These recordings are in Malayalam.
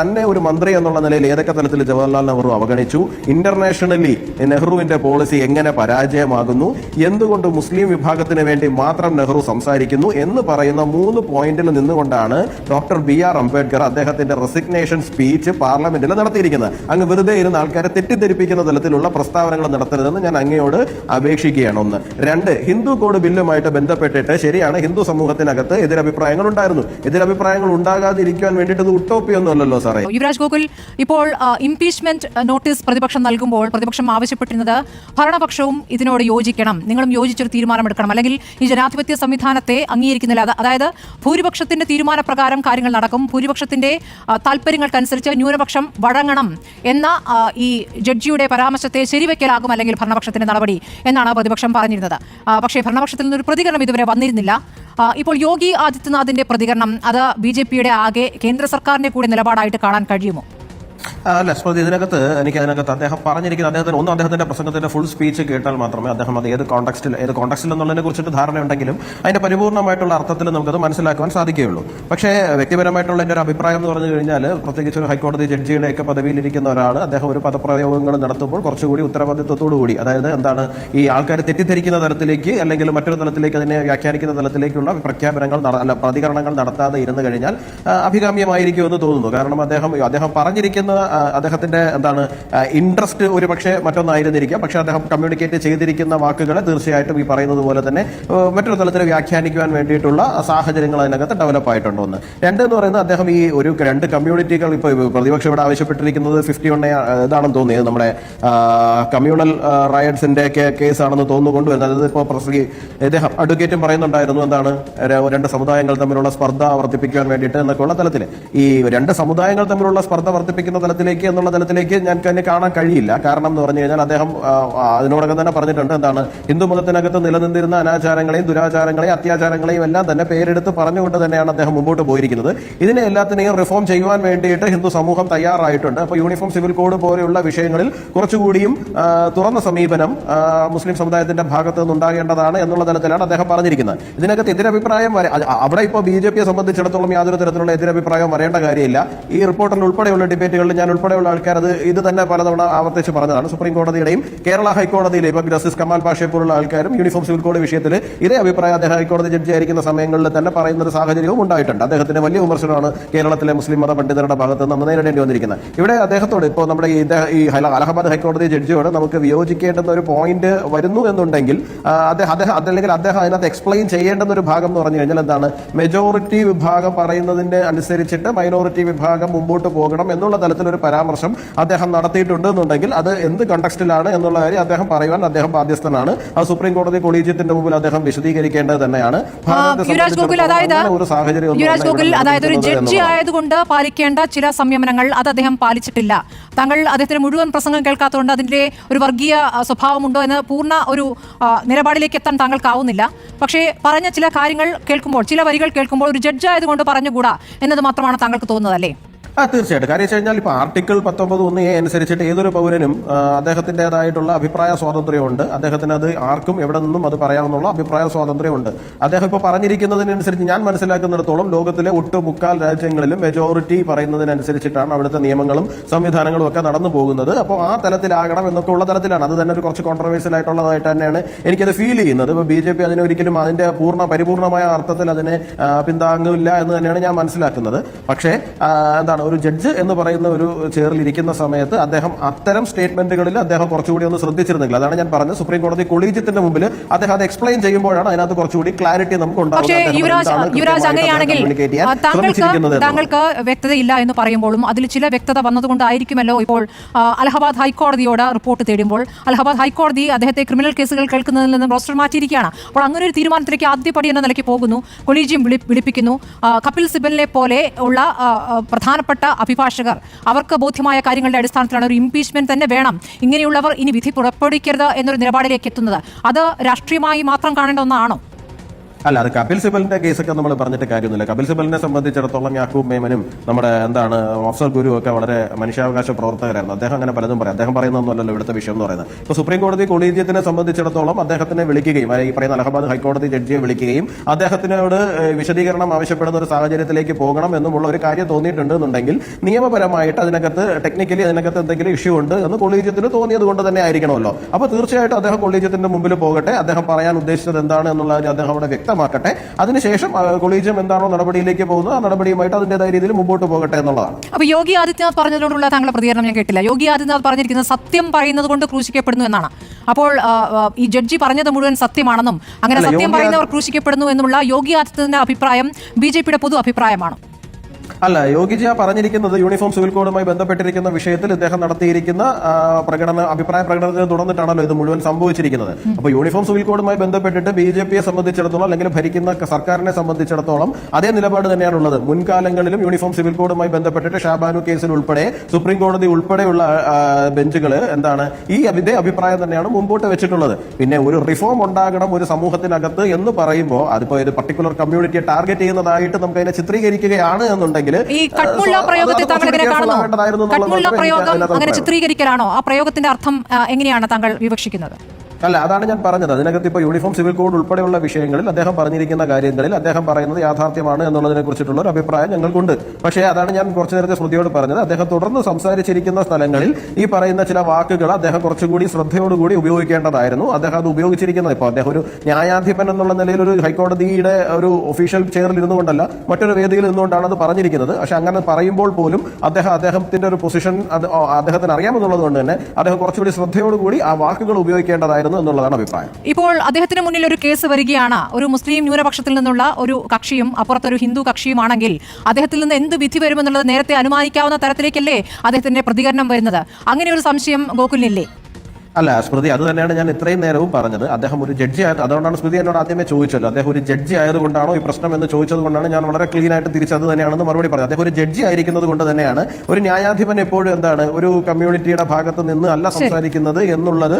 തന്നെ ഒരു മന്ത്രി എന്നുള്ള നിലയിൽ ഏതൊക്കെ തലത്തിൽ ജവഹർലാൽ നെഹ്റു അവഗണിച്ചു? ഇന്റർനാഷണലി നെഹ്റുവിന്റെ പോളിസി എങ്ങനെ പരാജയമാകുന്നു? എന്തുകൊണ്ട് മുസ്ലിം വിഭാഗത്തിന് വേണ്ടി മാത്രം നെഹ്റു സംസാരിക്കുന്നു എന്ന് പറയുന്ന മൂന്ന് പോയിന്റിൽ നിന്നുകൊണ്ടാണ് ഡോക്ടർ ബി ആർ അംബേദ്കർ അദ്ദേഹത്തിന്റെ റെസിഗ്നേഷൻ സ്പീച്ച് പാർലമെന്റിൽ നടത്തിയിരിക്കുന്നത്. അങ്ങ് വെറുതെ ഇരുന്ന ആൾക്കാരെ തെറ്റിദ്ധരിപ്പിക്കുന്ന തലത്തിലുള്ള പ്രസ്താവനകൾ നടത്തരുതെന്ന് ഞാൻ അങ്ങയോട് അപേക്ഷിക്കുകയാണ്. ഒന്ന്. രണ്ട്. ഹിന്ദു കോഡ് ബില്ലുമായിട്ട് ബന്ധപ്പെട്ടിട്ട് ശരിയാണ് ഹിന്ദു സമൂഹത്തിനകത്ത് എതിരഭിപ്രായങ്ങൾ ഉണ്ടായിരുന്നു. എതിരഭിപ്രായങ്ങൾ ഉണ്ടാകാതിരിക്കാൻ വേണ്ടിയിട്ട് ഇത് ഉട്ടോപ്പിയൊന്നും അല്ലല്ലോ സാറേ. യുവരാജ് ഗോകുൽ ഇപ്പോൾ ഇംപീച്ച്മെന്റ് നോട്ടീസ് പ്രതിപക്ഷം നൽകുമ്പോൾ പ്രതിപക്ഷം ആവശ്യപ്പെട്ടിരുന്നത് ഭരണപക്ഷവും ഇതിനോട് യോജിക്കണം. നിങ്ങളും യോജിച്ചൊരു തീരുമാനമെടുക്കണം. അല്ലെങ്കിൽ ഈ ജനാധിപത്യ സംവിധാനത്തെ അംഗീകരിക്കുന്നില്ല. അതായത് ഭൂരിപക്ഷത്തിന്റെ തീരുമാനപ്രകാരം കാര്യങ്ങൾ നടക്കും. ഭൂരിപക്ഷത്തിന്റെ താല്പര്യങ്ങൾക്കനുസരിച്ച് ന്യൂനപക്ഷം വഴങ്ങണം എന്ന ഈ ജഡ്ജിയുടെ പരാമർശത്തെ ശരിവെക്കലാകും അല്ലെങ്കിൽ ഭരണപക്ഷത്തിന്റെ നടപടി എന്നാണ് പ്രതിപക്ഷം പറഞ്ഞിരുന്നത്. പക്ഷേ ഭരണപക്ഷത്തിൽ നിന്നൊരു പ്രതികരണം ഇതുവരെ വന്നിരുന്നില്ല. ഇപ്പോൾ യോഗി ആദിത്യനാഥിന്റെ പ്രതികരണം. അത് ബി ആകെ കേന്ദ്ര സർക്കാരിന്റെ കൂടി നിലപാടായിട്ട് കാണാൻ കഴിയുമോ? അല്ല സ്മൃതി ഇതിനകത്ത് എനിക്ക് അതിനകത്ത് അദ്ദേഹം പറഞ്ഞിരിക്കുന്നത് അദ്ദേഹത്തിന് ഒന്ന് അദ്ദേഹത്തിന്റെ പ്രസംഗത്തിന്റെ ഫുൾ സ്പീച്ച് കേട്ടാൽ മാത്രമേ അദ്ദേഹം അത് ഏത് കോൺടാക്സ്റ്റിൽ ഏത് കോൺടാക്സ്റ്റിൽ എന്നുള്ളതിനെ കുറിച്ചിട്ട് ധാരണയുണ്ടെങ്കിലും അതിന്റെ പരിപൂർണമായിട്ടുള്ള അർത്ഥത്തിൽ നമുക്കത് മനസ്സിലാക്കുവാൻ സാധിക്കുകയുള്ളൂ. പക്ഷേ വ്യക്തിപരമായിട്ടുള്ള എന്റെ ഒരു അഭിപ്രായം എന്ന് പറഞ്ഞു കഴിഞ്ഞാൽ പ്രത്യേകിച്ച് ഒരു ഹൈക്കോടതി ജഡ്ജിയുടെ ഒക്കെ പദവിയിലിരിക്കുന്ന ഒരാൾ അദ്ദേഹം ഒരു പദപ്രയോഗങ്ങൾ നടത്തുമ്പോൾ കുറച്ചുകൂടി ഉത്തരവാദിത്വത്തോടു കൂടി അതായത് എന്താണ് ഈ ആൾക്കാർ തെറ്റിദ്ധരിക്കുന്ന തരത്തിലേക്ക് അല്ലെങ്കിൽ മറ്റൊരു തലത്തിലേക്ക് അതിനെ വ്യാഖ്യാനിക്കുന്ന തലത്തിലേക്കുള്ള പ്രഖ്യാപനങ്ങൾ അല്ല പ്രതികരണങ്ങൾ നടത്താതെ ഇരുന്നു കഴിഞ്ഞാൽ അഭികാമ്യമായിരിക്കുമെന്ന് തോന്നുന്നു. കാരണം അദ്ദേഹം അദ്ദേഹം പറഞ്ഞിരിക്കുന്ന അദ്ദേഹത്തിന്റെ എന്താണ് ഇൻട്രസ്റ്റ് ഒരു പക്ഷേ മറ്റൊന്നായിരുന്നിരിക്കാം. പക്ഷെ അദ്ദേഹം കമ്മ്യൂണിക്കേറ്റ് ചെയ്തിരിക്കുന്ന വാക്കുകളെ തീർച്ചയായിട്ടും ഈ പറയുന്നത് പോലെ തന്നെ മറ്റൊരു തലത്തിൽ വ്യാഖ്യാനിക്കുവാൻ വേണ്ടിയിട്ടുള്ള സാഹചര്യങ്ങൾ അതിനകത്ത് ഡെവലപ്പ് ആയിട്ടുണ്ടോ ഒന്ന് രണ്ട് എന്ന് പറയുന്നത് അദ്ദേഹം ഈ ഒരു രണ്ട് കമ്മ്യൂണിറ്റികൾ ഇപ്പോൾ പ്രതിപക്ഷം ഇവിടെ ആവശ്യപ്പെട്ടിരിക്കുന്നത് ഫിഫ്റ്റി വൺ ഇതാണെന്ന് തോന്നിയത് നമ്മുടെ കമ്മ്യൂണൽ റയറ്റ്സിന്റെ കേസാണെന്ന് തോന്നുന്നു കൊണ്ടുവരുന്നത് അതായത് ഇപ്പോൾ അദ്ദേഹം അഡ്വക്കേറ്റും പറയുന്നുണ്ടായിരുന്നു എന്താണ് രണ്ട് സമുദായങ്ങൾ തമ്മിലുള്ള സ്പർദ്ധ വർദ്ധിപ്പിക്കാൻ വേണ്ടിയിട്ട് എന്നൊക്കെയുള്ള തലത്തിൽ. ഈ രണ്ട് സമുദായങ്ങൾ തമ്മിലുള്ള സ്പർദ്ധ വർദ്ധിപ്പിക്കുന്ന തലത്തിലേക്ക് എന്നുള്ള തലത്തിലേക്ക് ഞാൻ തന്നെ കാണാൻ കഴിയില്ല. കാരണം എന്ന് പറഞ്ഞു കഴിഞ്ഞാൽ അദ്ദേഹം അതിനോടകം തന്നെ പറഞ്ഞിട്ടുണ്ട്. എന്താണ്? ഹിന്ദു മതത്തിനകത്ത് നിലനിന്നിരുന്ന അനാചാരങ്ങളെയും ദുരാചാരങ്ങളെയും അത്യാചാരങ്ങളെയും എല്ലാം തന്നെ പേരെടുത്ത് പറഞ്ഞുകൊണ്ട് തന്നെയാണ് അദ്ദേഹം മുമ്പോട്ട് പോയിരിക്കുന്നത്. ഇതിനെ എല്ലാത്തിനെയും റിഫോം ചെയ്യുവാൻ വേണ്ടിയിട്ട് ഹിന്ദു സമൂഹം തയ്യാറായിട്ടുണ്ട്. അപ്പോൾ യൂണിഫോം സിവിൽ കോഡ് പോലെയുള്ള വിഷയങ്ങളിൽ കുറച്ചുകൂടിയും തുറന്ന സമീപനം മുസ്ലിം സമുദായത്തിന്റെ ഭാഗത്ത് നിന്നുണ്ടാകേണ്ടതാണ് എന്നുള്ള തലത്തിലാണ് അദ്ദേഹം പറഞ്ഞിരിക്കുന്നത്. ഇതിനകത്ത് എതിരഭിപ്രായം വരെ അവിടെ ഇപ്പോൾ ബി ജെ പിയെ സംബന്ധിച്ചിടത്തോളം യാതൊരു തരത്തിലുള്ള എതിരഭിപ്രായം വരേണ്ട കാര്യമില്ല. ഈ റിപ്പോർട്ടിൽ ഉൾപ്പെടെയുള്ള ഡിബേറ്റുകളിൽ ഞാൻ ഉൾപ്പെടെയുള്ള ആൾക്കാർ അത് ഇത് തന്നെ പലതവണ ആവർത്തിച്ച് പറഞ്ഞതാണ്. സുപ്രീം കോടതിയുടെയും കേരള ഹൈക്കോടതിയിലെ ഇപ്പം ജസ്റ്റിസ് കമാൽ പാഷയെ പോലുള്ള ആൾക്കാരും യൂണിഫോം സിവിൽ കോഡ് വിഷയത്തിൽ ഇതേ അഭിപ്രായം അദ്ദേഹം ഹൈക്കോടതി ജഡ്ജി ആയിരിക്കുന്ന സമയങ്ങളിൽ തന്നെ പറയുന്ന ഒരു സാഹചര്യവും ഉണ്ടായിട്ടുണ്ട്. അദ്ദേഹത്തിന് വലിയ വിമർശനമാണ് കേരളത്തിലെ മുസ്ലിം മത പണ്ഡിതരുടെ ഭാഗത്ത് നിന്ന് നേരിടേണ്ടി വന്നിരിക്കുന്നത്. ഇവിടെ അദ്ദേഹത്തോട് ഇപ്പോൾ നമ്മുടെ ഈ അലഹബാദ് ഹൈക്കോടതി ജഡ്ജിയോട് നമുക്ക് വിയോജിക്കേണ്ടുന്ന ഒരു പോയിന്റ് വരുന്നു എന്നുണ്ടെങ്കിൽ അദ്ദേഹം അദ്ദേഹം അതല്ലെങ്കിൽ അദ്ദേഹം അതിനകത്ത് എക്സ്പ്ലെയിൻ ചെയ്യേണ്ടുന്ന ഒരു ഭാഗം എന്ന് പറഞ്ഞു കഴിഞ്ഞാൽ എന്താണ്? മെജോറിറ്റി വിഭാഗം പറയുന്നതിന്റെ അനുസരിച്ചിട്ട് മൈനോറിറ്റി വിഭാഗം മുമ്പോട്ട് പോകണം എന്നുള്ള തലത്തിലൊരു പരാമർശം അദ്ദേഹം നടത്തിയിട്ടുണ്ട് എന്നുണ്ടെങ്കിൽ അത് എന്ത് കണ്ടക്സ്റ്റിലാണ് എന്നുള്ള കാര്യം അദ്ദേഹം പറയുവാൻ അദ്ദേഹം ബാധ്യസ്ഥനാണ്. അത് സുപ്രീം കോടതി കൊളീജിയത്തിന്റെ മുമ്പിൽ അദ്ദേഹം വിശദീകരിക്കേണ്ടത് തന്നെയാണ്. ഒരു സാഹചര്യം അതായത് ഒരു ജഡ്ജി ആയതുകൊണ്ട് പാലിക്കേണ്ട ചില സംയമനങ്ങൾ അത് അദ്ദേഹം പാലിച്ചിട്ടില്ല. താങ്കൾ അദ്ദേഹത്തിന് മുഴുവൻ പ്രസംഗം കേൾക്കാത്തതുകൊണ്ട് അതിന്റെ ഒരു വർഗീയ സ്വഭാവമുണ്ടോ എന്ന് പൂർണ ഒരു നിലപാടിലേക്ക് എത്താൻ താങ്കൾക്കാവുന്നില്ല. പക്ഷേ പറഞ്ഞ ചില കാര്യങ്ങൾ കേൾക്കുമ്പോൾ ചില വരികൾ കേൾക്കുമ്പോൾ ഒരു ജഡ്ജ് ആയതുകൊണ്ട് പറഞ്ഞുകൂടാ എന്നത് മാത്രമാണ് താങ്കൾക്ക് തോന്നുന്നത് അല്ലേ? ആ തീർച്ചയായിട്ടും. കാര്യം വെച്ച് കഴിഞ്ഞാൽ ഇപ്പോൾ ആർട്ടിക്കിൾ പത്തൊമ്പത് ഒന്ന് എ അനുസരിച്ചിട്ട് ഏതൊരു പൗരനും അദ്ദേഹത്തിന്റെതായിട്ടുള്ള അഭിപ്രായ സ്വാതന്ത്ര്യമുണ്ട്. അദ്ദേഹത്തിന് അത് ആർക്കും എവിടെ നിന്നും അത് പറയാമെന്നുള്ള അഭിപ്രായ സ്വാതന്ത്ര്യമുണ്ട്. അദ്ദേഹം ഇപ്പോൾ പറഞ്ഞിരിക്കുന്നതിനനുസരിച്ച് ഞാൻ മനസ്സിലാക്കുന്നിടത്തോളം ലോകത്തിലെ ഒട്ടുമുക്കാൽ രാജ്യങ്ങളിലും മെജോറിറ്റി പറയുന്നതിനനുസരിച്ചിട്ടാണ് അവിടുത്തെ നിയമങ്ങളും സംവിധാനങ്ങളും ഒക്കെ നടന്നു പോകുന്നത്. അപ്പോൾ ആ തലത്തിലാകണം എന്നൊക്കെ ഉള്ള തലത്തിലാണ്. അത് തന്നെ ഒരു കുറച്ച് കോൺട്രവേഴ്സ്യൽ ആയിട്ടുള്ളതായിട്ട് തന്നെയാണ് എനിക്കത് ഫീൽ ചെയ്യുന്നത്. ഇപ്പോൾ ബി ജെ പി അതിനൊരിക്കലും അതിന്റെ പൂർണ പരിപൂർണമായ അർത്ഥത്തിൽ അതിനെ പിന്താങ്ങില്ല എന്ന് തന്നെയാണ് ഞാൻ മനസ്സിലാക്കുന്നത്. പക്ഷേ എന്താണ് ഒരു ജഡ്ജ് എന്ന് പറയുന്ന ഒരു ചെയറിൽ ഇരിക്കുന്ന സമയത്ത് അദ്ദേഹം അത്തരം സ്റ്റേറ്റ്മെന്റുകളിൽ അദ്ദേഹം കുറച്ചുകൂടി ഒന്ന് ശ്രദ്ധിച്ചിരുന്നെങ്കിൽ അതാണ് ഞാൻ പറഞ്ഞത്. സുപ്രീം കോടതി കൊളീജിയത്തിന്റെ മുമ്പിൽ അദ്ദേഹം അത് എക്സ്പ്ലെയിൻ ചെയ്യുമ്പോഴാണ് അതിനകത്ത് കുറച്ചുകൂടി ക്ലാരിറ്റി നമുക്ക് ഉണ്ടാകുന്നത് താങ്കൾക്ക് വ്യക്തതയില്ല എന്ന് പറയുമ്പോഴും അതിൽ ചില വ്യക്തത വന്നതുകൊണ്ടായിരിക്കുമല്ലോ ഇപ്പോൾ അലഹബാദ് ഹൈക്കോടതിയോട് റിപ്പോർട്ട് തേടുമ്പോൾ. അലഹബാദ് ഹൈക്കോടതി അദ്ദേഹത്തെ ക്രിമിനൽ കേസുകൾ കേൾക്കുന്നതിൽ നിന്ന് റോസ്റ്റർ മാറ്റിയിരിക്കുകയാണ്. അപ്പോൾ അങ്ങനെ ഒരു തീരുമാനത്തിലേക്ക് ആദ്യപടി എന്ന നിലയ്ക്ക് പോകുന്നു. കൊളീജിയം വിളി വിളിപ്പിക്കുന്നു. കപിൽ സിബലിനെ പോലെ ഉള്ള ആ, ആ, പ്രധാനപ്പെട്ട അഭിഭാഷകർ. അവർക്ക് ബോധ്യമായ കാര്യങ്ങളുടെ അടിസ്ഥാനത്തിലാണ് ഒരു ഇംപീച്ച്മെന്റ് തന്നെ വേണം. ഇങ്ങനെയുള്ളവർ ഇനി വിധി പുറപ്പെടുവിക്കരുത് എന്നൊരു നിലപാടിലേക്ക് എത്തുന്നത്. അത് രാഷ്ട്രീയമായി മാത്രം കാണേണ്ട ഒന്നാണോ? അല്ല അത് കപിൽ സിബലിന്റെ കേസൊക്കെ നമ്മൾ പറഞ്ഞിട്ട് കാര്യമൊന്നുമില്ല. കപിൽ സിബലിനെ സംബന്ധിച്ചിടത്തോളം യാക്കൂബ് മേമനും നമ്മുടെ എന്താണ് ഓഫ്സർ ഗുരു ഒക്കെ വളരെ മനുഷ്യാവകാശ പ്രവർത്തകരായിരുന്നു. അദ്ദേഹം അങ്ങനെ പലതും പറയും. അദ്ദേഹം പറയുന്നൊന്നുമല്ലല്ലോ ഇവിടുത്തെ വിഷയം എന്ന് പറയുന്നത്. ഇപ്പൊ സുപ്രീം കോടതി കൊളീജിയത്തിനെ സംബന്ധിച്ചിടത്തോളം അദ്ദേഹത്തിനെ വിളിക്കുകയും ഈ പറയുന്ന അലഹബാദ് ഹൈക്കോടതി ജഡ്ജിയെ വിളിക്കുകയും അദ്ദേഹത്തിനോട് വിശദീകരണം ആവശ്യപ്പെടുന്ന ഒരു സാഹചര്യത്തിലേക്ക് പോകണം എന്നുമുള്ള ഒരു കാര്യം തോന്നിയിട്ടുണ്ട് എന്നുണ്ടെങ്കിൽ നിയമപരമായിട്ട് അതിനകത്ത് ടെക്നിക്കലി അതിനകത്ത് എന്തെങ്കിലും ഇഷ്യൂ ഉണ്ട് എന്ന് കൊളീജിയത്തിന് തോന്നിയത് കൊണ്ട് തന്നെ ആയിരിക്കണമല്ലോ. അപ്പൊ തീർച്ചയായിട്ടും അദ്ദേഹം കൊളീജിയത്തിന്റെ മുമ്പിൽ പോകട്ടെ. അദ്ദേഹം പറയാൻ ഉദ്ദേശിച്ചത് എന്താണ് എന്നുള്ള കാര്യം അദ്ദേഹം അവിടെ വ്യക്തമാക്കട്ടെ അതിനുശേഷം കൊളീജിയം എന്താണോ നടപടിയിലേക്ക് പോകുന്നത് ആ നടപടിയുമായിട്ട് അതിന്റേതായ രീതിയിൽ മുമ്പോട്ട് പോകട്ടെ എന്നുള്ളതാണ്. അപ്പൊ യോഗി ആദിത്യനാഥ് പറഞ്ഞതിനോടുള്ള താങ്കളുടെ പ്രതികരണം ഞാൻ കേട്ടില്ല. യോഗി ആദിത്യനാഥ് പറഞ്ഞിരിക്കുന്നത് സത്യം പറയുന്നത് കൊണ്ട് ക്രൂശിക്കപ്പെടുന്നു എന്നാണ്. അപ്പോൾ ഈ ജഡ്ജി പറഞ്ഞത് മുഴുവൻ സത്യമാണെന്നും അങ്ങനെ സത്യം പറയുന്നവർ ക്രൂശിക്കപ്പെടുന്നു എന്നുള്ള യോഗി ആദിത്യനാഥിന്റെ അഭിപ്രായം ബി ജെ പിയുടെ പൊതു അഭിപ്രായമാണ്. അല്ല യോഗിജി പറഞ്ഞിരിക്കുന്നത് യൂണിഫോം സിവിൽ കോഡുമായി ബന്ധപ്പെട്ടിരിക്കുന്ന വിഷയത്തിൽ ഇദ്ദേഹം നടത്തിയിരിക്കുന്ന പ്രകടന അഭിപ്രായ പ്രകടനത്തിന് തുടർന്നിട്ടാണല്ലോ ഇത് മുഴുവൻ സംഭവിച്ചിരിക്കുന്നത്. അപ്പൊ യൂണിഫോം സിവിൽ കോഡുമായി ബന്ധപ്പെട്ടിട്ട് ബി ജെ പിയെ സംബന്ധിച്ചിടത്തോളം അല്ലെങ്കിൽ ഭരിക്കുന്ന സർക്കാരിനെ സംബന്ധിച്ചിടത്തോളം അതേ നിലപാട് തന്നെയാണുള്ളത് മുൻകാലങ്ങളിലും യൂണിഫോം സിവിൽ കോഡുമായി ബന്ധപ്പെട്ടിട്ട് ഷാബാനു കേസിൽ ഉൾപ്പെടെ സുപ്രീം കോടതി ഉൾപ്പെടെയുള്ള ബെഞ്ചുകൾ എന്താണ് ഈ ഇതേ അഭിപ്രായം തന്നെയാണ് മുമ്പോട്ട് വെച്ചിട്ടുള്ളത്. പിന്നെ ഒരു റിഫോം ഉണ്ടാകണം ഒരു സമൂഹത്തിനകത്ത് എന്ന് പറയുമ്പോൾ അതിപ്പോ ഒരു പർട്ടിക്കുലർ കമ്മ്യൂണിറ്റിയെ ടാർഗറ്റ് ചെയ്യുന്നതായിട്ട് നമുക്ക് അതിനെ ചിത്രീകരിക്കുകയാണ് എന്നുണ്ടെങ്കിൽ ഈ കട്മുള്ള അത് പ്രയോഗത്തെ താങ്കൾ എങ്ങനെ കാണുന്നു? കട്മുള്ള പ്രയോഗം അങ്ങനെ. ചിത്രീകരിക്കലാണോ? ആ പ്രയോഗത്തിന്റെ അർത്ഥം എങ്ങനെയാണ് താങ്കൾ വിവക്ഷിക്കുന്നത്? അല്ല അതാണ് ഞാൻ പറഞ്ഞത്. അതിനകത്ത് ഇപ്പോൾ യൂണിഫോം സിവിൽ കോഡ് ഉൾപ്പെടെയുള്ള വിഷയങ്ങളിൽ അദ്ദേഹം പറഞ്ഞിരിക്കുന്ന കാര്യങ്ങളിൽ അദ്ദേഹം പറയുന്നത് യാഥാർത്ഥ്യമാണ് എന്നുള്ളതിനെ കുറിച്ചിട്ടുള്ള ഒരു അഭിപ്രായം ഞങ്ങൾക്കുണ്ട്. പക്ഷേ അതാണ് ഞാൻ കുറച്ച് നേരത്തെ ശ്രുതിയോട് പറഞ്ഞത്. അദ്ദേഹം തുടർന്ന് സംസാരിച്ചിരിക്കുന്ന സ്ഥലങ്ങളിൽ ഈ പറയുന്ന ചില വാക്കുകൾ അദ്ദേഹം കുറച്ചുകൂടി ശ്രദ്ധയോടുകൂടി ഉപയോഗിക്കേണ്ടതായിരുന്നു. അദ്ദേഹം അത് ഉപയോഗിച്ചിരിക്കുന്നത് ഇപ്പോൾ അദ്ദേഹം ഒരു ന്യായാധിപൻ എന്നുള്ള നിലയിൽ ഒരു ഹൈക്കോടതിയുടെ ഒരു ഒഫീഷ്യൽ ചെയറിൽ ഇരുന്നുകൊണ്ടല്ല മറ്റൊരു വേദിയിൽ നിന്നുകൊണ്ടാണ് അത് പറഞ്ഞിരിക്കുന്നത്. പക്ഷെ അങ്ങനെ പറയുമ്പോൾ പോലും അദ്ദേഹം അദ്ദേഹത്തിന്റെ ഒരു പൊസിഷൻ അത് അദ്ദേഹത്തിന് അറിയാമെന്നുള്ളത് കൊണ്ട് തന്നെ അദ്ദേഹം കുറച്ചുകൂടി ശ്രദ്ധയോടുകൂടി ആ വാക്കുകൾ ഉപയോഗിക്കേണ്ടതായിരുന്നു. എന്നുള്ളതാണ് അഭിപ്രായം. ഇപ്പോൾ അദ്ദേഹത്തിന് മുന്നിൽ ഒരു കേസ് വരികയാണ്. ഒരു മുസ്ലിം ന്യൂനപക്ഷത്തിൽ നിന്നുള്ള ഒരു കക്ഷിയും അപ്പുറത്തൊരു ഹിന്ദു കക്ഷിയുമാണെങ്കിൽ അദ്ദേഹത്തിൽ നിന്ന് എന്ത് വിധി വരുമെന്നുള്ളത് നേരത്തെ അനുമാനിക്കാവുന്ന തരത്തിലേക്കല്ലേ അദ്ദേഹത്തിന്റെ പ്രതികരണം വരുന്നത്? അങ്ങനെ ഒരു സംശയം ഗോകുലിനില്ലേ? അല്ല സ്മൃതി അത് തന്നെയാണ് ഞാൻ ഇത്രയും നേരവും പറഞ്ഞത്. അദ്ദേഹം ഒരു ജഡ്ജി ആയത് അതുകൊണ്ടാണ് സ്മൃതി എന്നോട് ആദ്യമേ ചോദിച്ചല്ലോ അദ്ദേഹം ഒരു ജഡ്ജി ആയതുകൊണ്ടാണോ ഈ പ്രശ്നം എന്ന് ചോദിച്ചത് കൊണ്ടാണ് ഞാൻ വളരെ ക്ലീൻ ആയിട്ട് തിരിച്ചത് തന്നെയാണെന്ന് മറുപടി പറഞ്ഞത്. അദ്ദേഹം ഒരു ജഡ്ജി ആയിരിക്കുന്നത് കൊണ്ട് തന്നെയാണ് ഒരു ന്യായാധിപൻ എപ്പോഴും എന്താണ് ഒരു കമ്മ്യൂണിറ്റിയുടെ ഭാഗത്ത് നിന്ന് അല്ല സംസാരിക്കുന്നത് എന്നുള്ളത്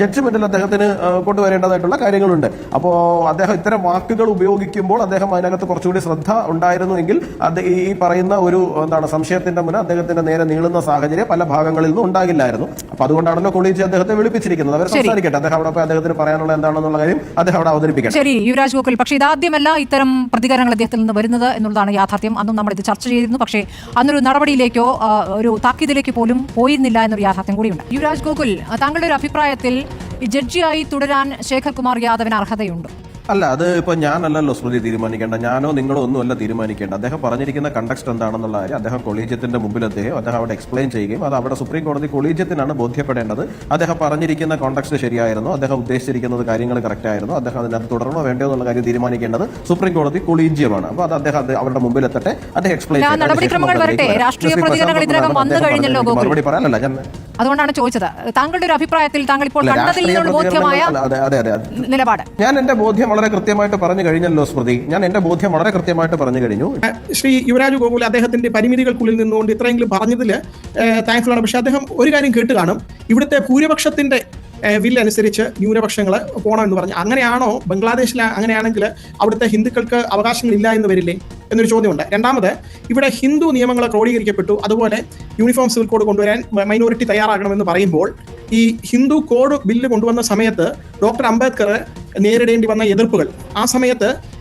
ജഡ്ജ്മെന്റിൽ അദ്ദേഹത്തിന് കൊണ്ടുവരേണ്ടതായിട്ടുള്ള കാര്യങ്ങളുണ്ട്. അപ്പോൾ അദ്ദേഹം ഇത്തരം വാക്കുകൾ ഉപയോഗിക്കുമ്പോൾ അദ്ദേഹം അതിനകത്ത് കുറച്ചുകൂടി ശ്രദ്ധ ഉണ്ടായിരുന്നുവെങ്കിൽ അത് ഈ പറയുന്ന ഒരു എന്താണ് സംശയത്തിന്റെ മുന്നേ അദ്ദേഹത്തിന്റെ നേരെ നീളുന്ന സാഹചര്യം പല ഭാഗങ്ങളിൽ നിന്നും ഉണ്ടാകില്ലായിരുന്നു. അപ്പൊ അതുകൊണ്ടാണല്ലോ കൊളീജി അദ്ദേഹത്തെ വിളിപ്പിച്ചിരിക്കുന്നത്. അവർ സംസാരിക്കട്ടെ. അദ്ദേഹം അവിടെ അദ്ദേഹത്തിന് പറയാനുള്ള എന്താണെന്നുള്ള കാര്യം അദ്ദേഹം അവിടെ അവതരിപ്പിക്കട്ടെ. ശരി യുവരാജ് ഗോകുൽ. പക്ഷേ ഇതാദ്യമല്ല ഇത്തരം പ്രതികരണങ്ങൾ അദ്ദേഹത്തിൽ നിന്ന് വരുന്നത് എന്നുള്ളതാണ് യാഥാർത്ഥ്യം. അന്നും നമ്മൾ ഇത് ചർച്ച ചെയ്തിരുന്നു. പക്ഷേ അന്നൊരു നടപടിയിലേക്കോ ഒരു താക്കീതിലേക്ക് പോലും പോയിരുന്നില്ല എന്നൊരു യാഥാർത്ഥ്യം കൂടിയുണ്ട്. യുവരാജ് ഗോകുൽ താങ്കളുടെ ഒരു അഭിപ്രായത്തിൽ ജഡ്ജിയായി തുടരാൻ ശേഖർ കുമാർ യാദവിന് അർഹതയുണ്ട്? അല്ല അത് ഇപ്പൊ ഞാനല്ലല്ലോ സ്മൃതി തീരുമാനിക്കേണ്ട. ഞാനോ നിങ്ങളോ ഒന്നും അല്ല തീരുമാനിക്കേണ്ട. അദ്ദേഹം പറഞ്ഞിരിക്കുന്ന കണ്ടക്സ്റ്റ് എന്താണെന്നുള്ള കാര്യം അദ്ദേഹം കൊളീജിയത്തിന്റെ മുമ്പിൽ അദ്ദേഹം അദ്ദേഹം അവിടെ എക്സ്പ്ലെയിൻ ചെയ്യുകയും അത് അവിടെ സുപ്രീം കോടതി കൊളീജിയത്തിനാണ് ബോധ്യപ്പെടേണ്ടത്. അദ്ദേഹം പറഞ്ഞിരിക്കുന്ന കോണ്ടക്സ്റ്റ് ശരിയായിരുന്നു. അദ്ദേഹം ഉദ്ദേശിച്ചിരിക്കുന്നത് കാര്യങ്ങൾ കറക്റ്റ് ആയിരുന്നു. അദ്ദേഹം അതിനകത്ത് തുടരണോ വേണ്ടോ എന്നുള്ള കാര്യം തീരുമാനിക്കേണ്ടത് സുപ്രീം കോടതി കൊളീജിയമാണ്. അപ്പോൾ അത് അദ്ദേഹം അവരുടെ മുമ്പിൽ എത്തട്ടെ. അദ്ദേഹം എക്സ്പ്ലെയിൻ. മറുപടി പറയാനല്ല ഞാൻ അതുകൊണ്ടാണ് ചോദിച്ചത്. താങ്കളുടെ ഒരു അഭിപ്രായത്തിൽ താങ്കൾ ഇപ്പോൾ കണ്ടതിൽ ബോധ്യമായ അതെ അതെ അതെ അതെ. നിലപാട്. ഞാൻ എന്റെ ബോധ്യം വളരെ കൃത്യമായിട്ട് പറഞ്ഞു കഴിഞ്ഞല്ലോ സ്മൃതി. ഞാൻ എന്റെ ബോധ്യം വളരെ കൃത്യമായിട്ട് പറഞ്ഞു കഴിഞ്ഞു. ശ്രീ യുവരാജ് ഗോകുൽ അദ്ദേഹത്തിന്റെ പരിമിതികൾക്കുള്ളിൽ നിന്നുകൊണ്ട് ഇത്രയെങ്കിലും പറഞ്ഞതിൽ താങ്ക്ഫുൾ ആണ്. പക്ഷെ അദ്ദേഹം ഒരു കാര്യം കേട്ട് കാണും. ഇവിടുത്തെ ഭൂരിപക്ഷത്തിന്റെ വില്ല് അനുസരിച്ച് ന്യൂനപക്ഷങ്ങൾ പോകണം എന്ന് പറഞ്ഞു. അങ്ങനെയാണോ ബംഗ്ലാദേശിൽ അങ്ങനെയാണെങ്കിൽ അവിടുത്തെ ഹിന്ദുക്കൾക്ക് അവകാശങ്ങളില്ല എന്ന് വരില്ലേ എന്നൊരു ചോദ്യമുണ്ട്. രണ്ടാമത് ഇവിടെ ഹിന്ദു നിയമങ്ങൾ ക്രോഡീകരിക്കപ്പെട്ടു. അതുപോലെ യൂണിഫോം സിവിൽ കോഡ് കൊണ്ടുവരാൻ മൈനോറിറ്റി തയ്യാറാകണമെന്ന് പറയുമ്പോൾ ഈ ഹിന്ദു കോഡ് ബില്ല് കൊണ്ടുവന്ന സമയത്ത് ഡോക്ടർ അംബേദ്കർ നേരിടേണ്ടി വന്ന എതിർപ്പുകൾ. ആ സമയത്ത്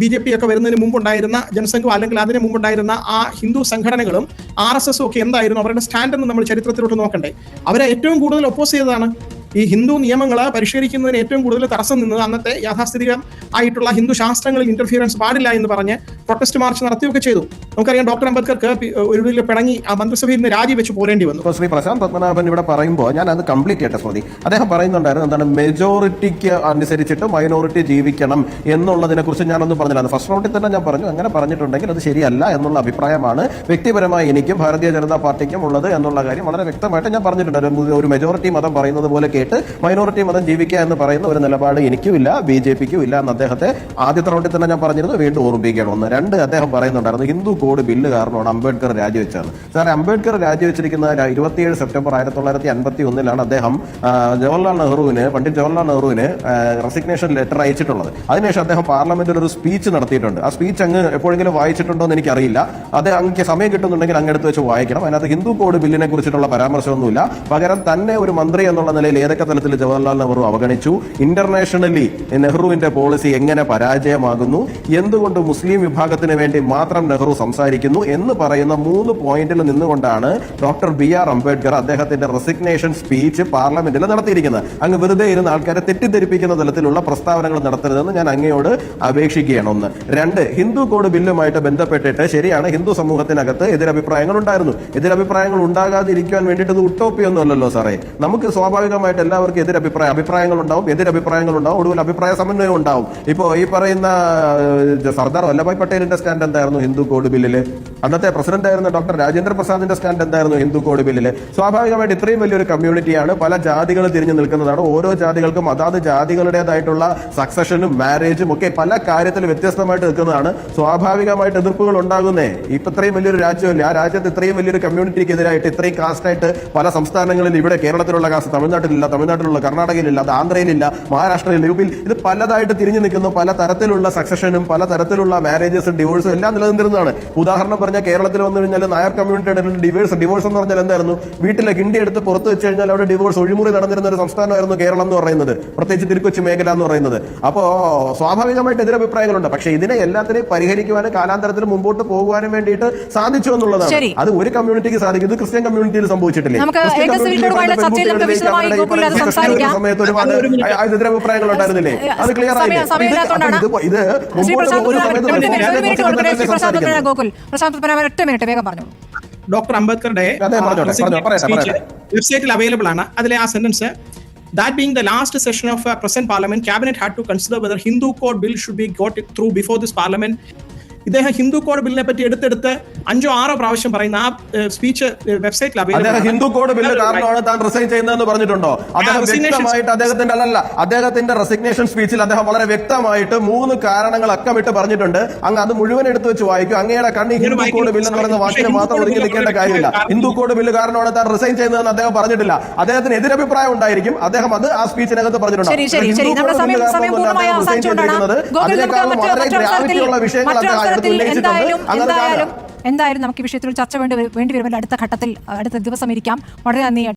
ബി ജെ പി ഒക്കെ വരുന്നതിന് മുമ്പുണ്ടായിരുന്ന ജനസംഘം അല്ലെങ്കിൽ അതിന് മുമ്പുണ്ടായിരുന്ന ആ ഹിന്ദു സംഘടനകളും ആർ എസ് എസും ഒക്കെ എന്തായിരുന്നു? അവരുടെ സ്റ്റാൻഡ് എന്ന് നമ്മൾ ചരിത്രത്തിലോട്ട് നോക്കണ്ടേ. അവരെ ഏറ്റവും കൂടുതൽ ഒപ്പോസ് ചെയ്തതാണ് ഈ ഹിന്ദു നിയമങ്ങളെ പരിഷ്കരിക്കുന്നതിന് ഏറ്റവും കൂടുതൽ തടസ്സം നിന്നത് അന്നത്തെ യാഥാസ്ഥിതികം ആയിട്ടുള്ള ഹിന്ദു ശാസ്ത്രങ്ങളിൽ ഇന്റർഫിയറൻസ് പാടില്ല എന്ന് പറഞ്ഞ് പ്രൊട്ടസ്റ്റ് മാർച്ച് നടത്തുകയൊക്കെ ചെയ്തു. നമുക്കറിയാം ഡോക്ടർ അംബേദ്കർക്ക് ഒരു വീട്ടിൽ പിണങ്ങി ആ മന്ത്രിസഭയിൽ നിന്ന് രാജിവെച്ച് പോരേണ്ടി വന്നു. ശ്രീ പ്രശാന്ത് പത്മനാഭൻ ഇവിടെ പറയുമ്പോൾ ഞാൻ അത് കംപ്ലീറ്റ് ചെയ്യട്ടെ സ്മൃതി അദ്ദേഹം പറയുന്നുണ്ടായിരുന്നു എന്താണ് മെജോറിറ്റിക്ക് അനുസരിച്ചിട്ട് മൈനോറിറ്റി ജീവിക്കണം എന്നുള്ളതിനെ കുറിച്ച് ഞാനൊന്നും പറഞ്ഞില്ല. ഫസ്റ്റ് റൗണ്ടിൽ തന്നെ ഞാൻ പറഞ്ഞു. അങ്ങനെ പറഞ്ഞിട്ടുണ്ടെങ്കിൽ അത് ശരിയല്ല എന്നുള്ള അഭിപ്രായമാണ് വ്യക്തിപരമായി എനിക്കും ഭാരതീയ ജനതാ പാർട്ടിക്കും ഉള്ളത് എന്നുള്ള കാര്യം വളരെ വ്യക്തമായിട്ട് ഞാൻ പറഞ്ഞിട്ടുണ്ട്. ഒരു മെജോറിറ്റി മതം പറയുന്നത് പോലെ കേട്ട് മൈനോറിറ്റി മതം ജീവിക്കുക എന്ന് പറയുന്ന ഒരു നിലപാട് എനിക്കും ഇല്ല ബി ജെ പിക്കും ഇല്ല എന്ന് അദ്ദേഹത്തെ ആദ്യത്തെ റൗണ്ടിൽ തന്നെ ഞാൻ പറഞ്ഞിരുന്നു. വീണ്ടും ഓർമ്മിപ്പിക്കണം ഒന്ന്. രണ്ട് അദ്ദേഹം പറയുന്നുണ്ടായിരുന്നു ഹിന്ദു കോഡ് ബില്ല് കാരണമാണ് അംബേദ്കർ രാജിവെച്ചത് സാർ അംബേദ്കർ രാജിവെച്ചിരിക്കുന്ന ഇരുപത്തിയേഴ് സെപ്റ്റംബർ ആയിരത്തി തൊള്ളായിരത്തി അൻപത്തി ഒന്നിലാണ് അദ്ദേഹം ജവഹർലാൽ നെഹ്റുവിന് പണ്ഡിറ്റ് ജവഹർലാൽ നെഹ്റുവിന് റെസിഗ്നേഷൻ ലെറ്റർ അയച്ചിട്ടുള്ളത്. അതിനുശേഷം അദ്ദേഹം പാർലമെന്റിൽ ഒരു സ്പീച്ച് നടത്തിയിട്ടുണ്ട്. ആ സ്പീച്ച് അങ്ങ് എപ്പോഴെങ്കിലും വായിച്ചിട്ടുണ്ടോ എന്ന് എനിക്കറിയില്ല. അത് അങ്ങ് സമയം കിട്ടുന്നുണ്ടെങ്കിൽ അങ്ങെടുത്ത് വെച്ച് വായിക്കണം. അതിനകത്ത് ഹിന്ദു കോഡ് ബില്ലിനെ കുറിച്ചിട്ടുള്ള പരാമർശമൊന്നുമില്ല. പകരം തന്നെ ഒരു മന്ത്രി എന്നുള്ള നിലയിൽ ഏതൊക്കെ തലത്തിൽ ജവഹർലാൽ നെഹ്റു അവഗണിച്ചു? ഇന്റർനാഷണലി നെഹ്റുവിന്റെ പോളിസി എങ്ങനെ പരാജയമാകുന്നു? എന്തുകൊണ്ട് മുസ്ലിം വിഭാഗത്തിന് വേണ്ടി മാത്രം നെഹ്റു സംസാരിക്കുന്നു എന്ന് പറയുന്ന മൂന്ന് പോയിന്റിൽ നിന്നുകൊണ്ടാണ് ഡോക്ടർ ബി ആർ അംബേദ്കർ അദ്ദേഹത്തിന്റെ റെസിഗ്നേഷൻ സ്പീച്ച് പാർലമെന്റിൽ നടത്തിയിരിക്കുന്നത്. അങ്ങ് വെറുതെ ഇരുന്ന ആൾക്കാരെ തെറ്റിദ്ധരിപ്പിക്കുന്ന തരത്തിലുള്ള പ്രസ്താവനകൾ നടത്തരുതെന്ന് ഞാൻ അങ്ങയോട് അപേക്ഷിക്കുകയാണ്. ഒന്ന്. രണ്ട്. ഹിന്ദു കോഡ് ബില്ലുമായിട്ട് ബന്ധപ്പെട്ടിട്ട് ശരിയാണ് ഹിന്ദു സമൂഹത്തിനകത്ത് എതിരഭിപ്രായങ്ങൾ ഉണ്ടായിരുന്നു. എതിരഭിപ്രായങ്ങൾ ഉണ്ടാകാതിരിക്കാൻ വേണ്ടിയിട്ട് ഇത് ഉട്ടോപ്പിയൊന്നും അല്ലല്ലോ സാറേ. നമുക്ക് സ്വാഭാവികമായിട്ട് എല്ലാവർക്കും എതിരഭിപ്രായ അഭിപ്രായങ്ങൾ ഉണ്ടാവും എതിരഭിപ്രായങ്ങൾ ഉണ്ടാവും ഒടുവിൽ അഭിപ്രായ സമന്വയം ഉണ്ടാവും. ഇപ്പോ ഈ പറയുന്ന സർദാർ വല്ലഭായ് പട്ടേലിന്റെ സ്റ്റാൻഡ് എന്തായിരുന്നു? ഹിന്ദു കോഡ് ബില്ലിൽ. അന്നത്തെ പ്രസിഡന്റ് ആയിരുന്ന ഡോക്ടർ രാജേന്ദ്ര പ്രസാദിന്റെ സ്റ്റാൻഡ് എന്തായിരുന്നു? ഹിന്ദു കോഡ് ബില്ലിൽ. സ്വാഭാവികമായിട്ട് ഇത്രയും വലിയൊരു കമ്മ്യൂണിറ്റിയാണ് പല ജാതികൾ തിരിഞ്ഞു നിൽക്കുന്നതാണ്. ഓരോ ജാതികൾക്കും അതാത് ജാതികളുടേതായിട്ടുള്ള സക്സഷനും മാരേജും ഒക്കെ പല കാര്യത്തിൽ വ്യത്യസ്തമായിട്ട് നിൽക്കുന്നതാണ്. സ്വാഭാവികമായിട്ട് എതിർപ്പുകൾ ഉണ്ടാകുന്നേ. ഇപ്പൊ ഇത്രയും വലിയൊരു രാജ്യമല്ലേ? ആ രാജ്യത്ത് ഇത്രയും വലിയൊരു കമ്മ്യൂണിറ്റിക്ക് എതിരായിട്ട് ഇത്രയും കാസ്റ്റായിട്ട് പല സംസ്ഥാനങ്ങളിൽ ഇവിടെ കേരളത്തിലുള്ള കാസ്റ്റ് തമിഴ്നാട്ടിലില്ല തമിഴ്നാട്ടിലുള്ള കർണാടകയിലില്ല അത് ആന്ധ്രയിലില്ല മഹാരാഷ്ട്രയിൽ യു പിയിൽ ഇത് പലതായിട്ട് തിരിഞ്ഞു നിൽക്കുന്നു. പല തരത്തിലുള്ള സക്സഷനും പല തരത്തിലുള്ള മാരേജസും ഡിവോഴ്സും എല്ലാം നിലനിന്നിരുന്നതാണ്. ഉദാഹരണം പറഞ്ഞാൽ കേരളത്തിൽ വന്നു കഴിഞ്ഞാൽ നായർ കമ്മ്യൂണിറ്റിയുടെ ഡിവോഴ്സ് ഡിവോഴ്സ് എന്ന് പറഞ്ഞാൽ എന്തായിരുന്നു? വീട്ടിലെ കിണ്ടി എടുത്ത് പുറത്ത് വെച്ച് കഴിഞ്ഞാൽ അവിടെ ഡിവോഴ്സ് ഒഴിമുറി നടന്നിരുന്ന ഒരു സംസ്ഥാനമായിരുന്നു കേരളം എന്ന് പറയുന്നത്. പ്രത്യേകിച്ച് തിരുക്കൊച്ചി മേഖല എന്ന് പറയുന്നത്. അപ്പോ സ്വാഭാവികമായിട്ട് എതിരഭിപ്രായങ്ങളുണ്ട് പക്ഷേ ഇതിനെ എല്ലാത്തിനെയും പരിഹരിക്കുവാനും കാലാന്തരത്തിൽ മുമ്പോട്ട് പോകുവാനും വേണ്ടിയിട്ട് സാധിച്ചു എന്നുള്ളതാണ്. അത് ഒരു കമ്മ്യൂണിറ്റിക്ക് സാധിക്കും. ഇത് ക്രിസ്ത്യൻ കമ്മ്യൂണിറ്റിയിൽ സംഭവിച്ചിട്ടില്ലേ. സമയത്ത് ഒരുപാട് ഒരു എതിരഭിപ്രായങ്ങൾ ഉണ്ടായിരുന്നില്ലേ? അത് ക്ലിയർ ആയിട്ട് ആയില്ലേ ഇത് മുമ്പോട്ട് പോകുന്ന സമയത്ത് മിനിറ്റ്, ഗോകുൽ പ്രശാന്ത് പത്മനാഭൻ ഒറ്റ മിനിറ്റ് വേഗം പറഞ്ഞു ഡോക്ടർ അംബേദ്കറുടെ. വെബ്സൈറ്റിൽ അവൈലബിൾ ആണ് അതിലെ ആ sentence That being the last session of uh, present parliament, cabinet had to consider whether Hindu code bill should be got through before this parliament. ഇദ്ദേഹം ഹിന്ദു കോഡ് ബില്ലിനെ പറ്റി എടുത്തെടുത്ത് അഞ്ചോ ആറോ പ്രാവശ്യം പറയുന്ന ആ സ്പീച്ച് വെബ്സൈറ്റിൽ അദ്ദേഹം ഹിന്ദു കോഡ് ബില്ല് കാരണമാണ് താൻ റിസൈൻ ചെയ്യുന്നതെന്ന് പറഞ്ഞിട്ടുണ്ടോ? അദ്ദേഹം വ്യക്തമായിട്ട് അദ്ദേഹത്തിന്റെ അല്ലല്ല അദ്ദേഹത്തിന്റെ റെസിഗ്നേഷൻ സ്പീച്ചിൽ അദ്ദേഹം വളരെ വ്യക്തമായിട്ട് മൂന്ന് കാരണങ്ങൾ അക്കമിട്ട് പറഞ്ഞിട്ടുണ്ട്. അങ്ങ് അത് മുഴുവൻ എടുത്തു വെച്ച് വായിക്കും. അങ്ങയുടെ കണ്ണി ഹിന്ദു. കോഡ് ബില്ല് എന്ന് പറയുന്ന വാക്കിന് മാത്രം ഒതുങ്ങി നിൽക്കേണ്ട കാര്യമില്ല. ഹിന്ദു കോഡ് ബില്ല് കാരണമാണ് താൻ റിസൈൻ ചെയ്യുന്നതെന്ന് അദ്ദേഹം പറഞ്ഞിട്ടില്ല. അദ്ദേഹത്തിന് എതിരഭിപ്രായം ഉണ്ടായിരിക്കും. അദ്ദേഹം അത് ആ സ്പീച്ചിനകത്ത് പറഞ്ഞിട്ടുണ്ട്? അതിനേക്കാളും വളരെ ഗ്രാവിറ്റിയുള്ള വിഷയങ്ങൾ അദ്ദേഹം ഉന്നയിച്ചിട്ടുണ്ട്. അങ്ങനെ എന്തായാലും നമുക്ക് ഈ വിഷയത്തിൽ ചർച്ച വേണ്ടി വേണ്ടി വരുമല്ലോ അടുത്ത ഘട്ടത്തിൽ അടുത്ത ദിവസം ഇരിക്കാം. വളരെ നന്ദി